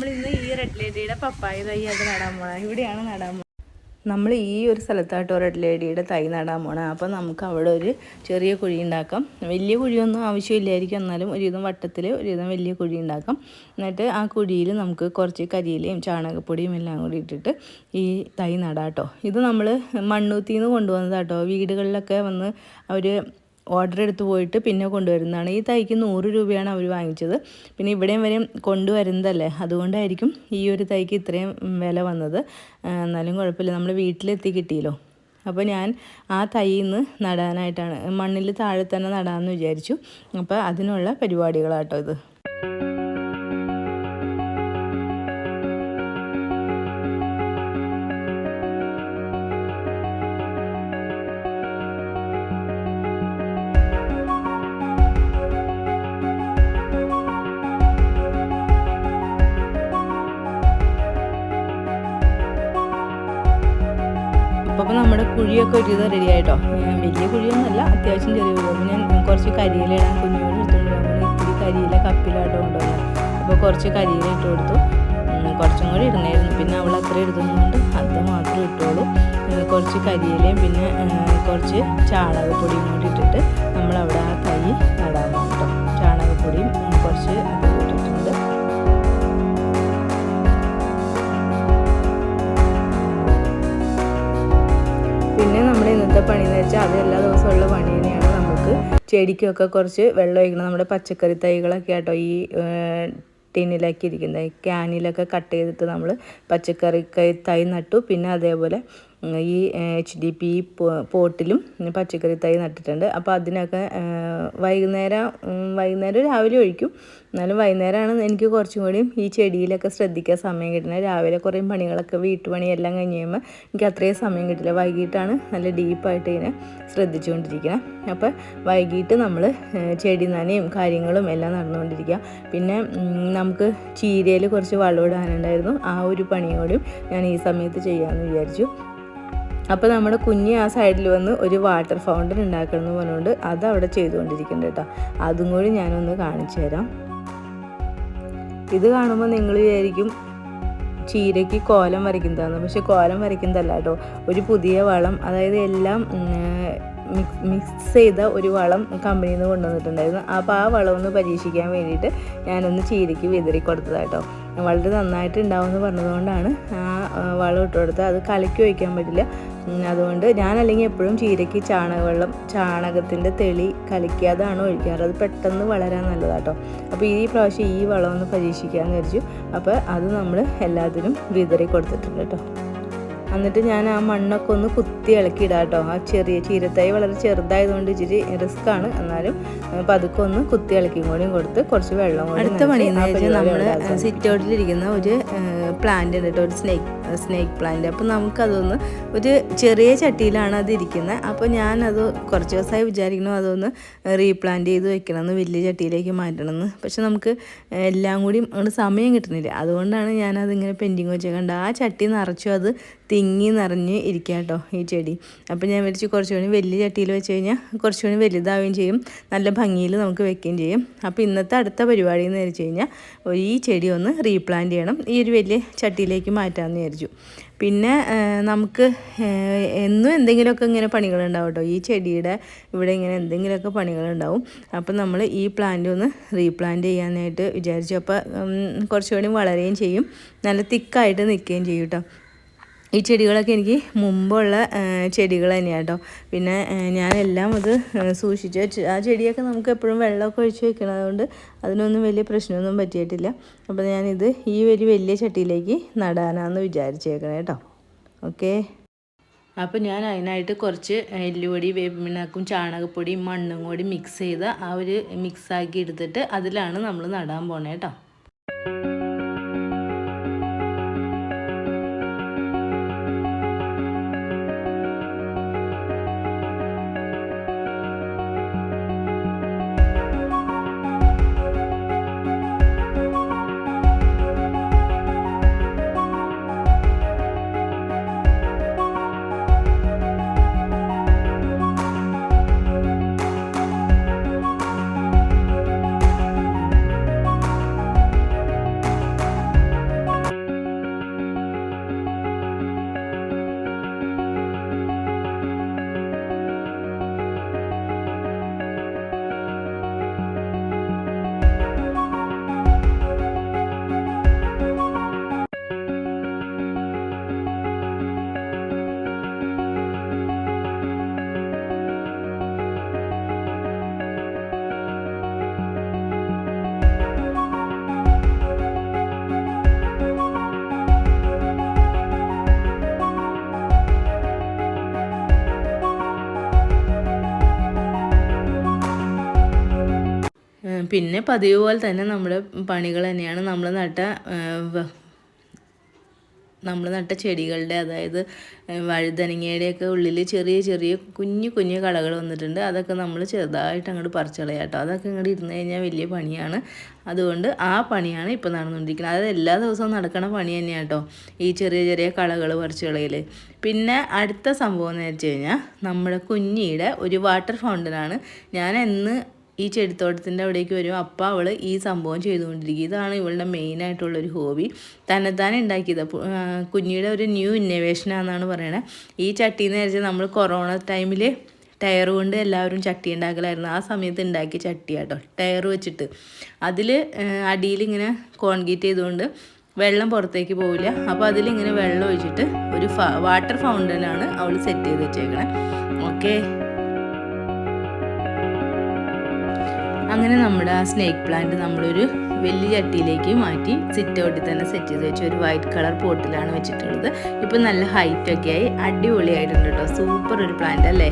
നമ്മൾ ഇന്ന് ഈ റെഡ് ലേഡിയുടെ പപ്പായ തൈ അത് നടാൻ പോണ. ഇവിടെയാണ് നടാൻ പോണത് നമ്മൾ ഈ ഒരു സ്ഥലത്തായിട്ട് റെഡ് ലേഡിയുടെ തൈ നടാൻ പോണേ. അപ്പോൾ നമുക്ക് അവിടെ ഒരു ചെറിയ കുഴി ഉണ്ടാക്കാം. വലിയ കുഴിയൊന്നും ആവശ്യമില്ലായിരിക്കും. എന്നാലും ഒരുവിധം വട്ടത്തിൽ ഒരുവിധം വലിയ കുഴി ഉണ്ടാക്കാം. എന്നിട്ട് ആ കുഴിയിൽ നമുക്ക് കുറച്ച് കരിയിലയും ചാണകപ്പൊടിയും എല്ലാം കൂടി ഇട്ടിട്ട് ഈ തൈ നടാം കേട്ടോ ഇത് നമ്മൾ മണ്ണൂത്തിയിൽ നിന്ന് കൊണ്ടുവന്നതാട്ടോ. വീടുകളിലൊക്കെ വന്ന് അവർ ഓർഡർ എടുത്ത് പോയിട്ട് പിന്നെ കൊണ്ടുവരുന്നതാണ്. ഈ തൈക്ക് നൂറ് രൂപയാണ് അവർ വാങ്ങിച്ചത്. പിന്നെ ഇവിടെയും വരെയും കൊണ്ടുവരുന്നതല്ലേ? അതുകൊണ്ടായിരിക്കും ഈ ഒരു തൈക്ക് ഇത്രയും വില വന്നത്. എന്നാലും കുഴപ്പമില്ല. നമ്മൾ വീട്ടിലെത്തി കിട്ടിയല്ലോ. അപ്പോൾ ഞാൻ ആ തൈയിൽ നിന്ന് നടാനായിട്ടാണ് മണ്ണിൽ താഴെ തന്നെ നടാമെന്ന് വിചാരിച്ചു. അപ്പോൾ അതിനുള്ള പരിപാടികളാട്ടോ ഇത്. അപ്പോൾ നമ്മുടെ കുഴിയൊക്കെ ഒരു ഇത് റെഡി ആയിട്ടോ വലിയ കുഴിയൊന്നുമല്ല അത്യാവശ്യം ചെറിയ കുഴി ഞാൻ കുറച്ച് കരിയില ഇടാൻ കുഞ്ഞുങ്ങൾ എടുത്തുകൊണ്ട് നമ്മൾ ഇത്തിരി കരിയില കപ്പിലാട്ടോ കൊണ്ടുവന്നത് അപ്പോൾ കുറച്ച് കരിയില ഇട്ട് കൊടുത്തു. കുറച്ചും കൂടി ഇടണമായിരുന്നു പിന്നെ അവൾ അത്ര എടുത്തതുകൊണ്ട് അത് മാത്രം ഇട്ടോളൂ. കുറച്ച് കരിയിലയും പിന്നെ കുറച്ച് ചാണകപ്പൊടിയും കൂടി ഇട്ടിട്ട് നമ്മളവിടെ ആ തൈ നടാൻ കേട്ടോ ചെടിക്കൊക്കെ കുറച്ച് വെള്ളം ഒഴിക്കണം. നമ്മുടെ പച്ചക്കറി തൈകളൊക്കെ ആട്ടോ ഈ ടിന്നിലാക്കി ഇരിക്കുന്നത് ക്യാനിലൊക്കെ കട്ട് ചെയ്തിട്ട് നമ്മൾ പച്ചക്കറി തൈ നട്ടു. പിന്നെ അതേപോലെ ഈ എച്ച് ഡി പി പോട്ടിലും പച്ചക്കറി തൈ നട്ടിട്ടുണ്ട്. അപ്പോൾ അതിനൊക്കെ വൈകുന്നേരം വൈകുന്നേരം രാവിലെ ഒഴിക്കും. എന്നാലും വൈകുന്നേരമാണ് എനിക്ക് കുറച്ചും കൂടിയും ഈ ചെടിയിലൊക്കെ ശ്രദ്ധിക്കാൻ സമയം കിട്ടുന്നത്. രാവിലെ കുറേ പണികളൊക്കെ വീട്ടുപണിയെല്ലാം കഴിഞ്ഞ് കഴിയുമ്പോൾ എനിക്ക് അത്രയും സമയം കിട്ടില്ല. വൈകിട്ടാണ് നല്ല ഡീപ്പായിട്ട് ഇതിനെ ശ്രദ്ധിച്ചുകൊണ്ടിരിക്കുന്നത് അപ്പോൾ വൈകിട്ട് നമ്മൾ ചെടി നനയും കാര്യങ്ങളും എല്ലാം നടന്നുകൊണ്ടിരിക്കുക. പിന്നെ നമുക്ക് ചീരയിൽ കുറച്ച് വളമിടാനുണ്ടായിരുന്നു ആ ഒരു പണിയോടും ഞാൻ ഈ സമയത്ത് ചെയ്യാമെന്ന് വിചാരിച്ചു. അപ്പോൾ നമ്മുടെ കുഞ്ഞി ആ സൈഡിൽ വന്ന് ഒരു വാട്ടർ ഫൗണ്ടൻ ഉണ്ടാക്കണം എന്ന് പറഞ്ഞുകൊണ്ട് അത് അവിടെ ചെയ്തുകൊണ്ടിരിക്കുന്നുണ്ട് കേട്ടോ. അതും കൂടി ഞാനൊന്ന് കാണിച്ചു തരാം. ഇത് കാണുമ്പോൾ നിങ്ങൾ വിചാരിക്കും ചീരയ്ക്ക് കോലം വരയ്ക്കുന്നതാണ് പക്ഷെ കോലം വരയ്ക്കുന്നതല്ല കേട്ടോ. ഒരു പുതിയ വളം അതായത് എല്ലാം മിക്സ് ചെയ്ത ഒരു വളം കമ്പനിയിൽ നിന്ന് കൊണ്ടുവന്നിട്ടുണ്ടായിരുന്നു. അപ്പോൾ ആ വളം ഒന്ന് പരീക്ഷിക്കാൻ വേണ്ടിയിട്ട് ഞാനൊന്ന് ചീരയ്ക്ക് വിതറി കൊടുത്തതാട്ടോ വളരെ നന്നായിട്ട് ഉണ്ടാവുമെന്ന് പറഞ്ഞതുകൊണ്ടാണ് ആ വളം ഇട്ട് കൊടുത്തത് അത് കലക്കി ഒഴിക്കാൻ പറ്റില്ല. അതുകൊണ്ട് ഞാൻ അല്ലെങ്കിൽ എപ്പോഴും ചീരയ്ക്ക് ചാണകവെള്ളം ചാണകത്തിന്റെ തെളി കലക്കിയതാണ് ഒഴിക്കാറ്. അത് പെട്ടെന്ന് വളരാൻ നല്ലതാട്ടോ. അപ്പോൾ ഈ പ്രാവശ്യം ഈ വളം ഒന്ന് പരീക്ഷിക്കാമെന്ന് വിചാരിച്ചു. അപ്പോൾ അത് നമ്മൾ എല്ലാത്തിനും വിതറി കൊടുത്തിട്ടുണ്ട് കേട്ടോ. എന്നിട്ട് ഞാൻ ആ മണ്ണൊക്കെ ഒന്ന് കുത്തി ഇളക്കി ഇടാം കേട്ടോ ആ ചെറിയ ചീരത്തൈ വളരെ ചെറുതായതുകൊണ്ട് ഇച്ചിരി റിസ്ക് ആണ്. എന്നാലും പതുക്കെ ഒന്ന് കുത്തി ഇളക്കിയും കൂടിയും കൊടുത്ത് കുറച്ച് വെള്ളം കൂടി അടുത്ത പണി നമ്മൾ സിറ്റ് ഔട്ടിലിരിക്കുന്ന ഒരു പ്ലാന്റ് ഉണ്ട് കേട്ടോ ഒരു സ്നേക്ക് സ്നേക്ക് പ്ലാന്റ് അപ്പോൾ നമുക്കതൊന്ന് ഒരു ചെറിയ ചട്ടിയിലാണ് അത് ഇരിക്കുന്നത് അപ്പോൾ ഞാനത് കുറച്ച് ദിവസമായി വിചാരിക്കണം അതൊന്ന് റീപ്ലാന്റ് ചെയ്ത് വെക്കണം എന്ന് വലിയ ചട്ടിയിലേക്ക് മാറ്റണം എന്ന്. പക്ഷെ നമുക്ക് എല്ലാം കൂടി അങ്ങോട്ട് സമയം കിട്ടുന്നില്ല. അതുകൊണ്ടാണ് ഞാനതിങ്ങനെ പെൻഡിങ് വെച്ചേക്കണ്ട ആ ചട്ടി നിറച്ചു അത് തിങ്ങി നിറഞ്ഞ് ഇരിക്കുക കേട്ടോ ഈ ചെടി. അപ്പോൾ ഞാൻ വിളിച്ച് കുറച്ചുകൂടി വലിയ ചട്ടിയിൽ വെച്ച് കഴിഞ്ഞാൽ കുറച്ചുകൂടി വലുതാവുകയും ചെയ്യും. നല്ല ഭംഗിയിൽ നമുക്ക് വെക്കുകയും ചെയ്യും. അപ്പോൾ ഇന്നത്തെ അടുത്ത പരിപാടി എന്ന് വെച്ച് കഴിഞ്ഞാൽ ഈ ചെടി ഒന്ന് റീപ്ലാന്റ് ചെയ്യണം. ഈ ഒരു വലിയ ചട്ടിയിലേക്ക് മാറ്റാമെന്ന് വിചാരിച്ചു. പിന്നെ നമുക്ക് എന്നും എന്തെങ്കിലുമൊക്കെ ഇങ്ങനെ പണികളുണ്ടാവും കേട്ടോ. ഈ ചെടിയുടെ ഇവിടെ ഇങ്ങനെ എന്തെങ്കിലുമൊക്കെ പണികളുണ്ടാവും. അപ്പം നമ്മൾ ഈ പ്ലാന്റ് ഒന്ന് റീപ്ലാന്റ് ചെയ്യാനായിട്ട് വിചാരിച്ചു. അപ്പോൾ കുറച്ചുകൂടി വളരുകയും ചെയ്യും. നല്ല തിക്കായിട്ട് നിൽക്കുകയും ചെയ്യും കേട്ടോ. ഈ ചെടികളൊക്കെ എനിക്ക് മുമ്പുള്ള ചെടികൾ തന്നെയാണ് കേട്ടോ പിന്നെ ഞാനെല്ലാം അത് സൂക്ഷിച്ച് വെച്ച് ആ ചെടിയൊക്കെ നമുക്ക് എപ്പോഴും വെള്ളമൊക്കെ ഒഴിച്ച് വെക്കണതുകൊണ്ട് അതിനൊന്നും വലിയ പ്രശ്നമൊന്നും പറ്റിയിട്ടില്ല. അപ്പോൾ ഞാനിത് ഈ ഒരു വലിയ ചട്ടിയിലേക്ക് നടാനാന്ന് വിചാരിച്ചേക്കണേ കേട്ടോ ഓക്കേ? അപ്പോൾ ഞാൻ അതിനായിട്ട് കുറച്ച് എല്ലുപൊടി വേപ്പിണ്ണാക്കും ചാണകപ്പൊടിയും മണ്ണും കൂടി മിക്സ് ചെയ്ത് ആ ഒരു മിക്സാക്കി എടുത്തിട്ട് അതിലാണ് നമ്മൾ നടാൻ പോണേ കേട്ടോ പിന്നെ പതിവ് പോലെ തന്നെ നമ്മുടെ പണികൾ തന്നെയാണ്. നമ്മൾ നട്ട നമ്മൾ നട്ട ചെടികളുടെ അതായത് വഴുതനങ്ങയുടെയൊക്കെ ഉള്ളിൽ ചെറിയ ചെറിയ കുഞ്ഞു കുഞ്ഞു കളകൾ വന്നിട്ടുണ്ട്. അതൊക്കെ നമ്മൾ ചെറുതായിട്ട് അങ്ങോട്ട് പറിച്ചളയാട്ടോ അതൊക്കെ ഇങ്ങോട്ട് ഇരുന്ന് കഴിഞ്ഞാൽ വലിയ പണിയാണ്. അതുകൊണ്ട് ആ പണിയാണ് ഇപ്പോൾ നടന്നുകൊണ്ടിരിക്കുന്നത്. അത് എല്ലാ ദിവസവും നടക്കണ പണി തന്നെയാണ് ഈ ചെറിയ ചെറിയ കളകൾ പറിച്ചുകളയിൽ പിന്നെ അടുത്ത സംഭവം എന്ന് വെച്ച് കഴിഞ്ഞാൽ നമ്മുടെ കുഞ്ഞിയുടെ ഒരു വാട്ടർ ഫൗണ്ടനാണ്. ഞാൻ എന്ന് ഈ ചെടിത്തോട്ടത്തിന്റെ അവിടേക്ക് വരും. അപ്പം അവൾ ഈ സംഭവം ചെയ്തുകൊണ്ടിരിക്കും ഇതാണ് ഇവളുടെ മെയിനായിട്ടുള്ളൊരു ഹോബി. തന്നെത്താനെ ഉണ്ടാക്കിയത്. കുഞ്ഞിയുടെ ഒരു ന്യൂ ഇന്നോവേഷനാണെന്നാണ് പറയണത് ഈ ചട്ടി എന്ന് വെച്ചാൽ നമ്മൾ കൊറോണ ടൈമിൽ ടയർ കൊണ്ട് എല്ലാവരും ചട്ടി ഉണ്ടാക്കലായിരുന്നു. ആ സമയത്ത് ഉണ്ടാക്കിയ ചട്ടി കേട്ടോ ടയർ വെച്ചിട്ട്. അതിൽ അടിയിൽ ഇങ്ങനെ കോൺക്രീറ്റ് ചെയ്തുകൊണ്ട് വെള്ളം പുറത്തേക്ക് പോവില്ല. അപ്പോൾ അതിലിങ്ങനെ വെള്ളം ഒഴിച്ചിട്ട് ഒരു വാട്ടർ ഫൗണ്ടനാണ് അവൾ സെറ്റ് ചെയ്ത് വെച്ചേക്കണേ. ഓക്കേ. അങ്ങനെ നമ്മുടെ ആ സ്നേക്ക് പ്ലാന്റ് നമ്മളൊരു വലിയ ചട്ടിയിലേക്ക് മാറ്റി സിറ്റ് ഔട്ടിൽ തന്നെ സെറ്റ് ചെയ്ത് വെച്ച് ഒരു വൈറ്റ് കളർ പോട്ടിലാണ് വെച്ചിട്ടുള്ളത്. ഇപ്പം നല്ല ഹൈറ്റൊക്കെ ആയി അടിപൊളിയായിട്ടുണ്ട് കേട്ടോ സൂപ്പർ ഒരു പ്ലാന്റ് അല്ലേ?